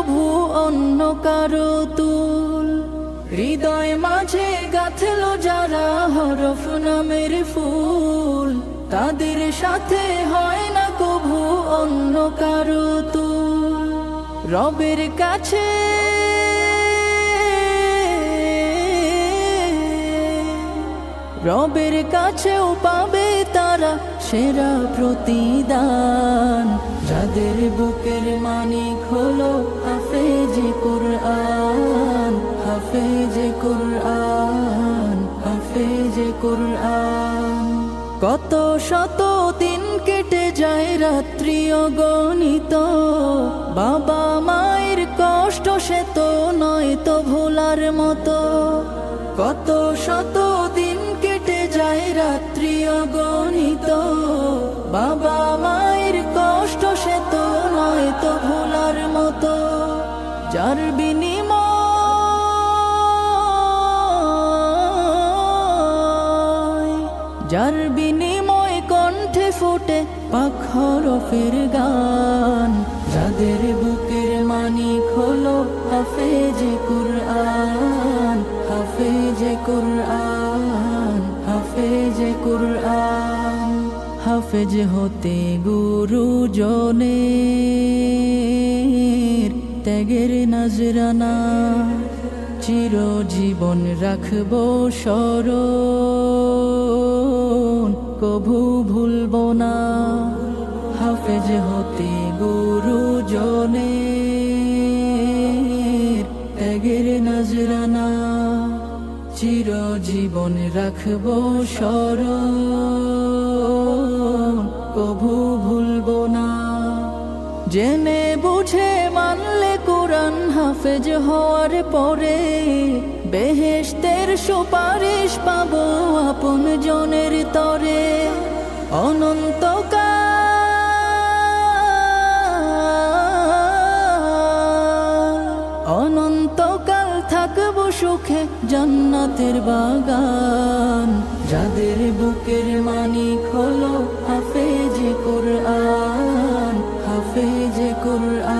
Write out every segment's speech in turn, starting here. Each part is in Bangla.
কভু অন্য কারও তুল। হৃদয় মাঝে গাথল যারা হরফ নামের ফুল। তাদের সাথে হয় না কভু অন্য কারও তুল। রবের কাছে রবের কাছেও পাবে তারা সেরা প্রতিদান। যাদের বুকের মানিক হলো কত শত দিন কেটে যায় রাত্রি অগণিত, বাবা মায়ের কষ্ট সে তো নয় তো ভোলার মতো। কত শত দিন কেটে যায় রাত্রি অগণিত, বাবা যার বিনিময় যার বিনিময় কণ্ঠে ফুটে পাখরফের গান। যাদের বুকের মানিক হলো হাফেজে কুরআন হাফেজে কুরআন হাফেজে কুরআন। হাফেজ হতে গুরু জনের ত্যাগের নজরানা, চিরজীবন রাখব স্মরণ। কভু ভুলব না, হাফেজ হতে গুরু জনের ত্যাগের নজরানা, চিরজীবন রাখব স্মরণ। কভু ভুলব না জেনে কোরআন হাফেজ হওয়ার পরে বেহেশতের সুপারিশ পাবো আপন জনের তরে। অনন্তকাল অনন্তকাল থাকব সুখে জান্নাতের বাগান। যাদের বুকের মানিক হলো হাফেজে কুরআন হাফেজে কুরআন।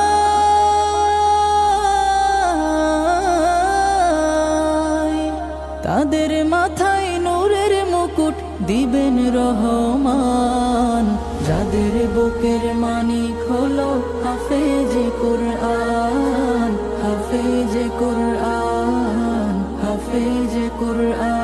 তাদের মাথায় নূরের মুকুট দিবেন রহমান। যাদের বুকের মানিক হলো হাফেজে কুরআন হাফেজে কুরআন হাফেজে কুরআন।